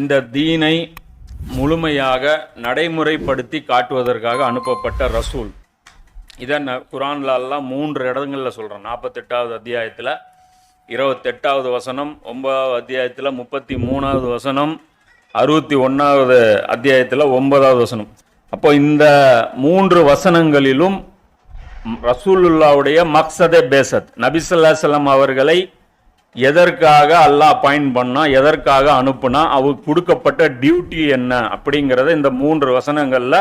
இந்த தீனை முழுமையாக நடைமுறைப்படுத்தி காட்டுவதற்காக அனுப்பப்பட்ட ரசூல். இதை ந குரான்ல மூன்று இடங்களில் சொல்கிறேன் நாற்பத்தெட்டாவது அத்தியாயத்தில் இருபத்தெட்டாவது வசனம் ஒன்பதாவது அத்தியாயத்தில் முப்பத்தி மூணாவது வசனம் அறுபத்தி ஒன்றாவது அத்தியாயத்தில் ஒன்பதாவது வசனம். அப்போ இந்த மூன்று வசனங்களிலும் ரசூலுல்லாவுடைய மக்சதே பேசத் நபிசல்லாசலம் அவர்களை எதற்காக அல்லாஹ் அப்பாயிண்ட் பண்ணா எதற்காக அனுப்புனா அவருக்கு கொடுக்கப்பட்ட டியூட்டி என்ன அப்படிங்கிறத இந்த மூன்று வசனங்களில்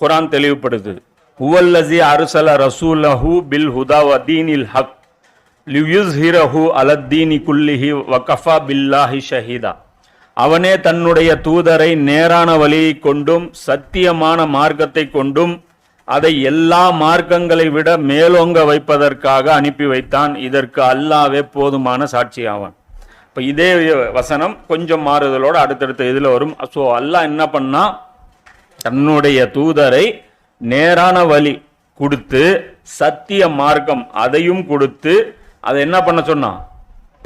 குரான் தெளிவுபடுத்துது. உவல்லசி அருசல ரசூலஹு பில் ஹுதா வ தீனில் ஹக் லியுஸ்ஹிரஹு அலத்தீனி குல்லிஹி வகஃபா பில்லாஹி ஷஹீதா. அவனே தன்னுடைய தூதரை நேரான வழியை கொண்டும் சத்தியமான மார்க்கத்தை கொண்டும் அதை எல்லா மார்க்கங்களை விட மேலோங்க வைப்பதற்காக அனுப்பி வைத்தான். இதற்கு அல்லாவே போதுமான சாட்சியாவான். இப்போ இதே வசனம் கொஞ்சம் மாறுதலோடு அடுத்தடுத்த இதில் வரும். ஸோ அல்லாஹ் என்ன பண்ணா? தன்னுடைய தூதரை நேரான வழி கொடுத்து சத்திய மார்க்கம் அதையும் கொடுத்து அதை என்ன பண்ண சொன்னான்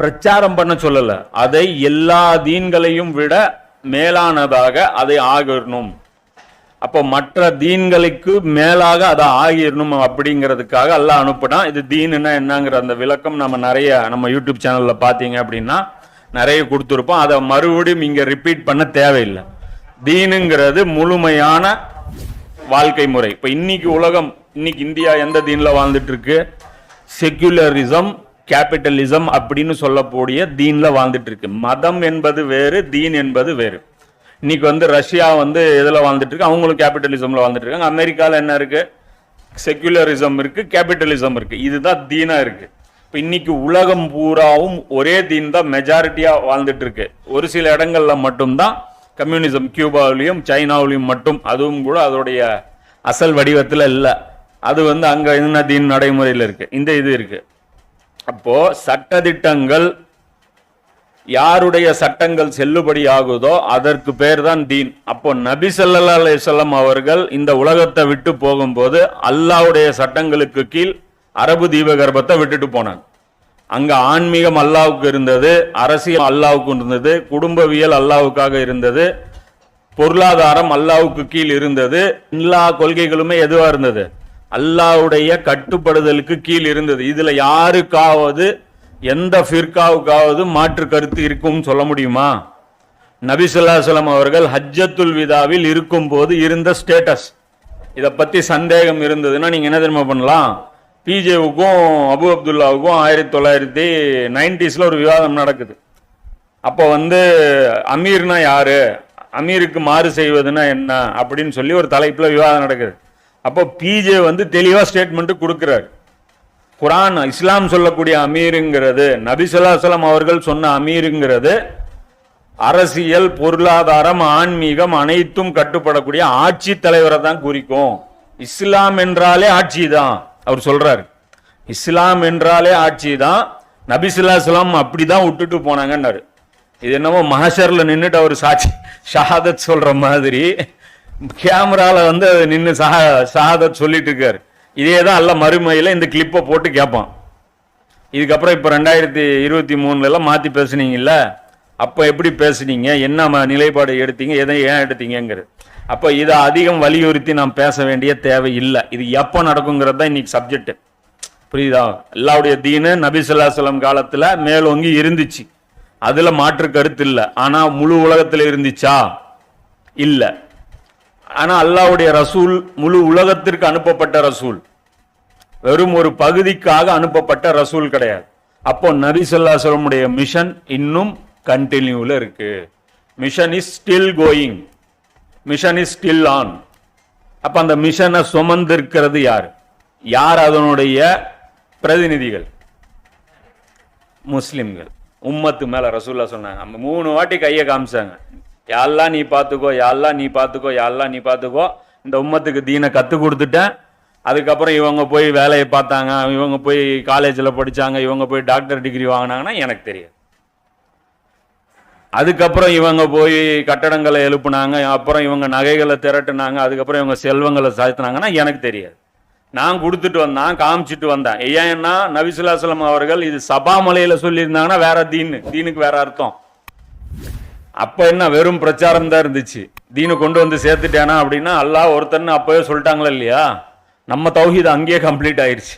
பிரச்சாரம் பண்ண சொல்லலை. அதை எல்லா தீன்களையும் விட மேலானதாக அதை ஆகிடணும் அப்போ மற்ற தீன்களுக்கு மேலாக அதை ஆகிடணும் அப்படிங்கிறதுக்காக எல்லாம் அனுப்புனா இது தீனுன்னா என்னங்கிற அந்த விளக்கம் நம்ம நிறைய நம்ம யூடியூப் சேனலில் பார்த்தீங்க அப்படின்னா நிறைய கொடுத்துருப்போம். அதை மறுபடியும் இங்கே ரிப்பீட் பண்ண தேவையில்லை. தீனுங்கிறது முழுமையான வாழ்க்கை முறை. இப்போ இன்னைக்கு உலகம் இன்னைக்கு இந்தியா எந்த தீனில் வாழ்ந்துட்டு இருக்கு செக்யுலரிசம் கேபிட்டலிசம் அப்படின்னு சொல்லக்கூடிய தீனில் வாழ்ந்துட்டு இருக்கு மதம் என்பது வேறு தீன் என்பது வேறு. இன்னைக்கு வந்து ரஷ்யா வந்து இதில் வாழ்ந்துட்டு இருக்கு? அவங்களும் கேபிட்டலிசம்ல வாழ்ந்துட்டு இருக்காங்க. அமெரிக்காவில் என்ன இருக்கு? செக்யுலரிசம் இருக்கு கேபிட்டலிசம் இருக்கு. இதுதான் தீனா இருக்கு. இப்போ இன்னைக்கு உலகம் பூராவும் ஒரே தீன் தான் மெஜாரிட்டியாக வாழ்ந்துட்டு இருக்கு. ஒரு சில இடங்கள்ல மட்டும்தான் கம்யூனிசம் கியூபாவிலையும் சைனாவிலையும் மட்டும் அதுவும் கூட அதோடைய அசல் வடிவத்தில் இல்லை. அது வந்து அங்கே என்ன தீன் நடைமுறையில் இருக்கு? இந்த இது இருக்கு. அப்போ சட்டத்திட்டங்கள் யாருடைய சட்டங்கள் செல்லுபடி ஆகுதோ அதற்கு பேர் தான். தீன் அப்போ நபி சல்லா அலைஹி அவர்கள் இந்த உலகத்தை விட்டு போகும்போது அல்லாஹ்வுடைய சட்டங்களுக்கு கீழ் அரபு தீபகற்பத்தை விட்டுட்டு போனாங்க. அங்கே ஆன்மீகம் அல்லாவுக்கு இருந்தது அரசியல் அல்லாவுக்கு இருந்தது குடும்பவியல் அல்லாவுக்காக இருந்தது பொருளாதாரம் அல்லாவுக்கு கீழ் இருந்தது எல்லா கொள்கைகளுமே எதுவாக இருந்தது? அல்லாவுடைய கட்டுப்படுதலுக்கு கீழ் இருந்தது. இதில் யாருக்காவது எந்த ஃபிர்காவுக்காவது மாற்று கருத்து இருக்கும்னு சொல்ல முடியுமா? நபிசுல்லாசலம் அவர்கள் ஹஜ்ஜத்துல் விதாவில் இருக்கும்போது இருந்த ஸ்டேட்டஸ். இதை பத்தி சந்தேகம் இருந்ததுன்னா நீங்க என்ன தெரியுமா பண்ணலாம்? பிஜேவுக்கும் அபு அப்துல்லாவுக்கும் ஆயிரத்தி தொள்ளாயிரத்தி நைன்டிஸ்ல ஒரு விவாதம் நடக்குது. அப்போ வந்து அமீர்னா யாரு? அமீருக்கு மாறு செய்வதுன்னா என்ன? அப்படின்னு சொல்லி ஒரு தலைப்புல விவாதம் நடக்குது. அப்போ பிஜே வந்து தெளிவா ஸ்டேட்மெண்ட் கொடுக்குறாரு. குரான் இஸ்லாம் சொல்லக்கூடிய அமீருங்கிறது நபிசுல்லாசலம் அவர்கள் சொன்ன அமீருங்கிறது அரசியல் பொருளாதாரம் ஆன்மீகம் அனைத்தும் கட்டுப்படக்கூடிய ஆட்சி தலைவரை தான் குறிக்கும். இஸ்லாம் என்றாலே ஆட்சி தான் அவர் சொல்றாரு. இஸ்லாம் என்றாலே ஆட்சி தான் நபிசுல்லாசலாம் அப்படி தான் விட்டுட்டு போனாங்கன்னாரு. இது என்னமோ மஹஷர்ல நின்றுட்டு அவர் சாட்சி ஷஹாதத் சொல்ற மாதிரி கேமராவில் வந்து அது நின்று சஹா ஷஹாதத் சொல்லிட்டு இருக்காரு. இதே தான் அல்ல மறுமையில் இந்த கிளிப்பை போட்டு கேட்பான் இதுக்கப்புறம் இப்போ ரெண்டாயிரத்தி இருபத்தி மூணுலலாம் மாற்றி பேசுனீங்கல்ல அப்போ எப்படி பேசுனீங்க? என்ன ம- நிலைப்பாடு எடுத்தீங்க? எதை ஏன் எடுத்தீங்கங்கிறது. அப்போ இதை அதிகம் வலியுறுத்தி நாம் பேச வேண்டிய தேவை இல்லை. இது எப்போ நடக்குங்கிறது தான் இன்னைக்கு சப்ஜெக்ட் புரியுதா? அல்லாவுடைய தீனு நபிசுல்லாசலம் காலத்தில் மேலோங்கி இருந்துச்சு. அதில் மாற்று கருத்து இல்லை. ஆனால் முழு உலகத்தில் இருந்துச்சா? இல்லை. ஆனால் அல்லாவுடைய ரசூல் முழு உலகத்திற்கு அனுப்பப்பட்ட ரசூல். வெறும் ஒரு பகுதிக்காக அனுப்பப்பட்ட ரசூல் கிடையாது. அப்போ நபி மிஷன் இன்னும் கண்டினியூவில் இருக்கு. Mission is still going. Mission is still on. அப்போ அந்த மிஷனை சுமந்திருக்கிறது யார்? யார் அதனுடைய பிரதிநிதிகள்? முஸ்லிம்கள். உம்மத்து மேலே ரசூல்லா சொன்னாங்க. நம்ம மூணு வாட்டி கையை காமிச்சாங்க. யாரெல்லாம் நீ பார்த்துக்கோ யாரெல்லாம் நீ பார்த்துக்கோ யாரெல்லாம் நீ பார்த்துக்கோ இந்த உம்மத்துக்கு தீனை கற்றுக் கொடுத்துட்டேன். அதுக்கப்புறம் இவங்க போய் வேலையை பார்த்தாங்க இவங்க போய் காலேஜில் படிச்சாங்க இவங்க போய் டாக்டர் டிகிரி வாங்கினாங்கன்னா எனக்கு தெரியாது. அதுக்கப்புறம் இவங்க போய் கட்டடங்களை எழுப்புனாங்க அப்புறம் இவங்க நகைகளை திரட்டுனாங்க அதுக்கப்புறம் இவங்க செல்வங்களை சாத்தினாங்கன்னா எனக்கு தெரியாது. நான் கொடுத்துட்டு வந்தான் காமிச்சிட்டு வந்தேன். ஏன்னா நபிசுல்லாசலம் அவர்கள் இது சபாமலையில் சொல்லியிருந்தாங்கன்னா வேற தீனு தீனுக்கு வேற அர்த்தம். அப்போ என்ன வெறும் பிரச்சாரம் தான் இருந்துச்சு. தீனு கொண்டு வந்து சேர்த்துட்டேனா அப்படின்னா அல்லாஹ் ஒருத்தன்னு அப்போவே சொல்லிட்டாங்களா இல்லையா? நம்ம தௌஹீத் அங்கேயே கம்ப்ளீட் ஆயிடுச்சு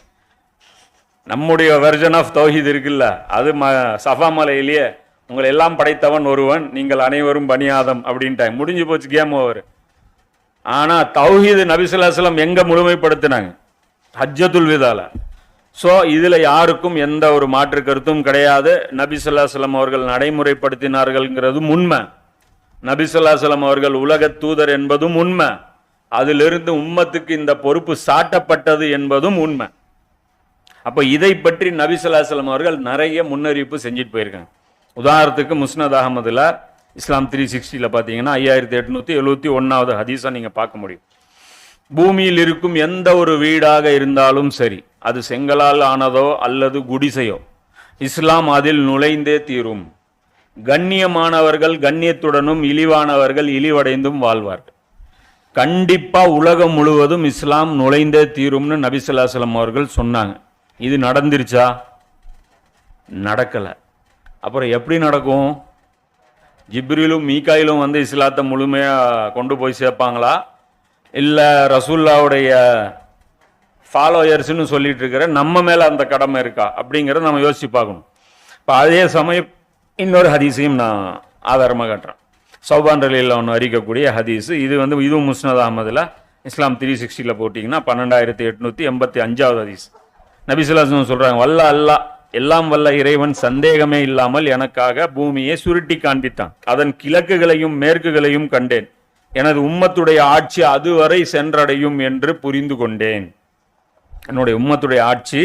நம்முடைய வெர்ஜன் ஆஃப் தௌஹீத் இருக்குல்ல அது ம சஃபா மலையிலேயே உங்களை எல்லாம் படைத்தவன் ஒருவன் நீங்கள் அனைவரும் பணியாதம் அப்படின்ட்டாங்க. முடிஞ்சு போச்சு கேம் ஓவர் ஆனால் தௌஹீது நபிசுல்லாஸ்லம் எங்கே முழுமைப்படுத்தினாங்க? ஹஜ்ஜத்துல் விதால. ஸோ இதில் யாருக்கும் எந்த ஒரு மாற்று கருத்தும் கிடையாது. நபிசுல்லாஸ்லம் அவர்கள் நடைமுறைப்படுத்தினார்கள்ங்கிறதும் உண்மை. நபிசுல்லாஸ்லம் அவர்கள் உலக தூதர் என்பதும் உண்மை. அதிலிருந்து உம்மத்துக்கு இந்த பொறுப்பு சாட்டப்பட்டது என்பதும் உண்மை. அப்போ இதை பற்றி நபிசுல்லாசலம் அவர்கள் நிறைய முன்னறிவிப்பு செஞ்சுட்டு போயிருக்காங்க. உதாரணத்துக்கு முஸ்னத் அகமதுல இஸ்லாம் த்ரீ சிக்ஸ்டியில் பார்த்தீங்கன்னா ஐயாயிரத்தி எட்நூற்றி எழுபத்தி ஒன்றாவது ஹதீஸாக நீங்கள் பார்க்க முடியும். பூமியில் இருக்கும் எந்த ஒரு வீடாக இருந்தாலும் சரி அது செங்கலால் ஆனதோ அல்லது குடிசையோ இஸ்லாம் அதில் நுழைந்தே தீரும். கண்ணியமானவர்கள் கண்ணியத்துடனும் இழிவானவர்கள் இழிவடைந்தும் வாழ்வார்கள். கண்டிப்பாக உலகம் முழுவதும் இஸ்லாம் நுழைந்தே தீரும்னு நபிசுல்லாஸ்லம் அவர்கள் சொன்னாங்க. இது நடந்துருச்சா? நடக்கலை. அப்புறம் எப்படி நடக்கும்? ஜிப்ரிலும் மீகாயிலும் வந்து இஸ்லாத்தை முழுமையாக கொண்டு போய் சேர்ப்பாங்களா? இல்லை ரசூல்லாவுடைய ஃபாலோயர்ஸ்னு சொல்லிட்டு இருக்கிற நம்ம மேலே அந்த கடமை இருக்கா? அப்படிங்கிறத நம்ம யோசிச்சு பார்க்கணும். இப்போ அதே சமயம் இன்னொரு ஹதீஸையும் நான் ஆதாரமாக காட்டுறேன். சௌபான் ரலியில் ஒன்று அறிக்கக்கூடிய ஹதீஸ். இது வந்து இதுவும் முஸ்னத் அகமதில் இஸ்லாம் த்ரீ சிக்ஸ்டியில் போட்டிங்கன்னா பன்னெண்டாயிரத்தி எட்நூற்றி எண்பத்தி அஞ்சாவது ஹதீஸ். நபிசுல்லாசன் சொல்கிறாங்க வல்ல அல்லாஹ் எல்லாம் வல்ல இறைவன் சந்தேகமே இல்லாமல் எனக்காக பூமியை சுருட்டி காண்பித்தான். அதன் கிழக்குகளையும் மேற்குகளையும் கண்டேன். எனது உம்மத்துடைய ஆட்சி அதுவரை சென்றடையும் என்று புரிந்து கொண்டேன். என்னுடைய உம்மத்துடைய ஆட்சி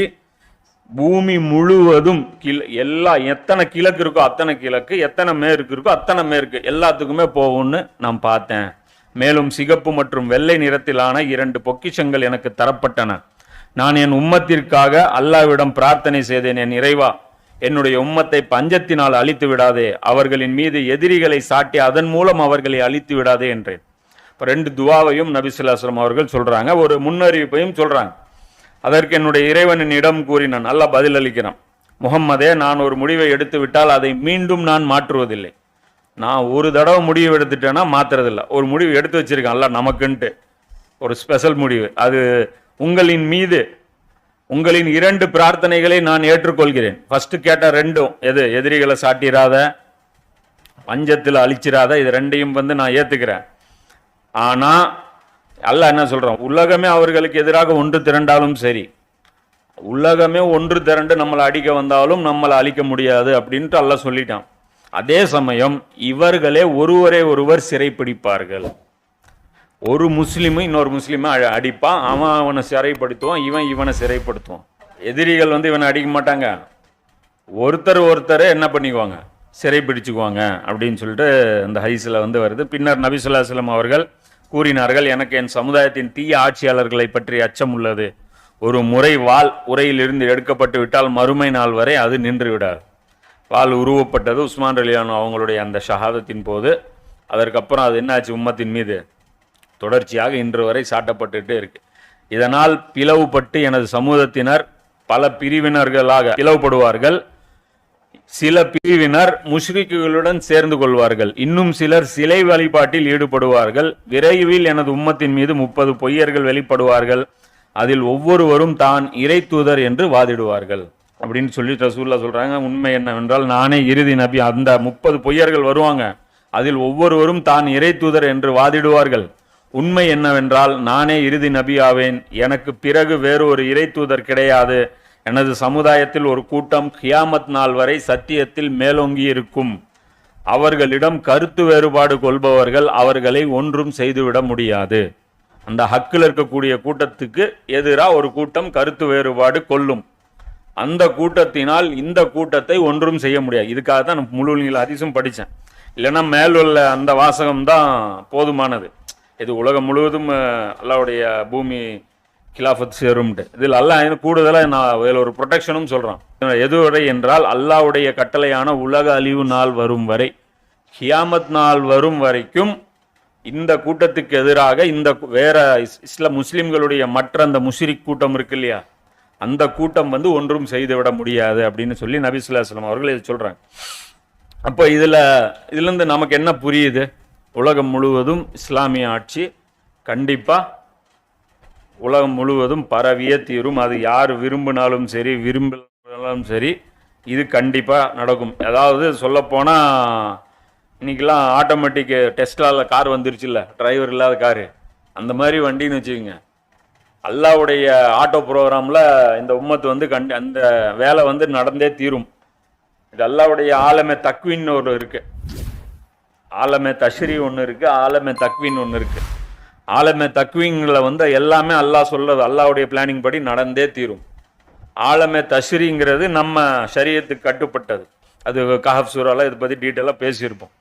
பூமி முழுவதும் கிழ எல்லா எத்தனை கிழக்கு இருக்கோ அத்தனை கிழக்கு எத்தனை மேற்கு இருக்கோ அத்தனை மேற்கு எல்லாத்துக்குமே போகும்னு நான் பார்த்தேன். மேலும் சிகப்பு மற்றும் வெள்ளை நிறத்திலான இரண்டு பொக்கிஷங்கள் எனக்கு தரப்பட்டன. நான் என் உம்மத்திற்காக அல்லாவிடம் பிரார்த்தனை செய்தேன் என் இறைவா என்னுடைய உம்மத்தை பஞ்சத்தினால் அழித்து விடாதே அவர்களின் மீது எதிரிகளை சாட்டி அதன் மூலம் அவர்களை அழித்து விடாதே என்றேன். இப்போ ரெண்டு துவாவையும் நபிசுல்லாஸ்லம் அவர்கள் சொல்கிறாங்க ஒரு முன்னறிவிப்பையும் சொல்கிறாங்க அதற்கு என்னுடைய இறைவனின் இடம் கூறி நான் பதில் அளிக்கிறான் முகம்மதே நான் ஒரு முடிவை எடுத்து விட்டால் அதை மீண்டும் நான் மாற்றுவதில்லை. நான் ஒரு தடவை முடிவு எடுத்துட்டேன்னா மாற்றுறதில்லை ஒரு முடிவு எடுத்து வச்சுருக்கேன் அல்ல நமக்குன்ட்டு. ஒரு ஸ்பெஷல் முடிவு. அது உங்களின் மீது உங்களின் இரண்டு பிரார்த்தனைகளை நான் ஏற்றுக்கொள்கிறேன். ஃபஸ்ட்டு கேட்ட ரெண்டும் எது? எதிரிகளை சாட்டிராத பஞ்சத்தில் அழிச்சிராத இது ரெண்டையும் வந்து நான் ஏற்றுக்கிறேன் ஆனால் அல்ல என்ன சொல்கிறோம் உலகமே அவர்களுக்கு எதிராக ஒன்று திரண்டாலும் சரி. உலகமே ஒன்று திரண்டு நம்மளை அடிக்க வந்தாலும் நம்மளை அழிக்க முடியாது அப்படின்ட்டு அல்ல சொல்லிட்டான். அதே சமயம் இவர்களே ஒருவரை ஒருவர் சிறைப்பிடிப்பார்கள். ஒரு முஸ்லீமு இன்னொரு முஸ்லீமை அடிப்பான். அவன் அவனை சிறைப்படுத்துவான் இவன் இவனை சிறைப்படுத்துவான். எதிரிகள் வந்து இவனை அடிக்க மாட்டாங்க. ஒருத்தர் ஒருத்தர் என்ன பண்ணிக்குவாங்க? சிறை பிடிச்சுக்குவாங்க அப்படின்னு சொல்லிட்டு இந்த ஹைஸில் வந்து வருது. பின்னர் நபி ஸல்லல்லாஹு அவர்கள் கூறினார்கள் எனக்கு என் சமுதாயத்தின் தீய ஆட்சியாளர்களை பற்றி அச்சம் உள்ளது. ஒரு முறை வாள் உரையிலிருந்து எடுக்கப்பட்டு விட்டால் மறுமை நாள் வரை அது நின்றுவிடாது. வால் வாள் உருவப்பட்டது உஸ்மான் ரலியான் அவங்களுடைய அந்த ஷஹாதத்தின் போது. அதற்கப்புறம் அது என்னாச்சு உம்மத்தின் மீது? தொடர்ச்சியாக இன்று வரை சாட்டப்பட்டுகிட்டே இருக்கு. இதனால் பிளவுபட்டு எனது சமூகத்தினர் பல பிரிவினர்களாக பிளவுபடுவார்கள். சில பிரிவினர் முஷ்ரிக்குகளுடன் சேர்ந்து கொள்வார்கள். இன்னும் சிலர் சிலை வழிபாட்டில் ஈடுபடுவார்கள். விரைவில் எனது உம்மத்தின் மீது முப்பது பொய்யர்கள் வெளிப்படுவார்கள். அதில் ஒவ்வொருவரும் தான் இறை தூதர் என்று வாதிடுவார்கள். அப்படின்னு சொல்லி ரசூல்லா சொல்றாங்க. உண்மை என்னவென்றால் நானே இறுதி நபி. அந்த முப்பது பொய்யர்கள் வருவாங்க. அதில் ஒவ்வொருவரும் தான் இறை தூதர் என்று வாதிடுவார்கள். உண்மை என்னவென்றால் நானே இறுதி நபி ஆவேன். எனக்கு பிறகு வேறு ஒரு இறை தூதர் கிடையாது. எனது சமுதாயத்தில் ஒரு கூட்டம் கியாமத் நாள் வரை சத்தியத்தில் மேலோங்கி இருக்கும் அவர்களிடம் கருத்து வேறுபாடு கொள்பவர்கள் அவர்களை ஒன்றும் செய்துவிட முடியாது. அந்த ஹக்கில் இருக்கக்கூடிய கூட்டத்துக்கு எதிராக ஒரு கூட்டம் கருத்து வேறுபாடு கொள்ளும் அந்த கூட்டத்தினால் இந்த கூட்டத்தை ஒன்றும் செய்ய முடியாது. இதுக்காக தான் நான் முழு நீள அதிசம் படித்தேன். இல்லைன்னா மேல் உள்ள அந்த வாசகம் தான் போதுமானது. இது உலகம் முழுவதும் அல்லாவுடைய பூமி கிலாஃபத் சேரும்ட்டு. இதில் அல்லாஹ் இன்னும் கூடுதலாக நான் இதில் ஒரு ப்ரொடெக்ஷனும் சொல்கிறான் எதுவரை என்றால் அல்லாஹ்வுடைய கட்டளையான உலக அழிவு நாள் வரும் வரை ஹியாமத் நாள் வரும் வரைக்கும் இந்த கூட்டத்துக்கு எதிராக இந்த வேற இஸ்ல முஸ்லீம்களுடைய மற்ற அந்த முஷிரிக் கூட்டம் இருக்கு இல்லையா? அந்த கூட்டம் வந்து ஒன்றும் செய்துவிட முடியாது அப்படின்னு சொல்லி நபி அவர்கள் இதை சொல்கிறாங்க அப்போ இதில் இதுலேருந்து நமக்கு என்ன புரியுது? உலகம் முழுவதும் இஸ்லாமிய ஆட்சி கண்டிப்பாக உலகம் முழுவதும் பரவிய தீரும். அது யார் விரும்பினாலும் சரி விரும்பினாலும் சரி இது கண்டிப்பாக நடக்கும். அதாவது சொல்லப்போனால் இன்னைக்கெல்லாம் ஆட்டோமேட்டிக்கு டெஸ்டால கார் வந்துருச்சுல்ல டிரைவர் இல்லாத காரு. அந்த மாதிரி வண்டின்னு வச்சுக்கோங்க. அல்லாவுடைய ஆட்டோ ப்ரோக்ராமில் இந்த உம்மத்து வந்து கண்டி அந்த வேலை வந்து நடந்தே தீரும். இது அல்லாவுடைய ஆலமே தக்வின்னு ஒரு இருக்குது ஆலமே தஷ்ரி ஒன்று இருக்குது ஆலமே தக்வின் ஒன்று இருக்குது ஆலமே தக்வீங்கில் வந்து எல்லாமே அல்லாஹ் சொல்றது அல்லாவுடைய பிளானிங் படி நடந்தே தீரும். ஆலமே தஷ்ரிங்கிறது நம்ம சரியத்துக்கு கட்டுப்பட்டது. அது கஹப் சூறாவில் இதை பற்றி டீட்டெயிலாக பேசியிருப்போம்.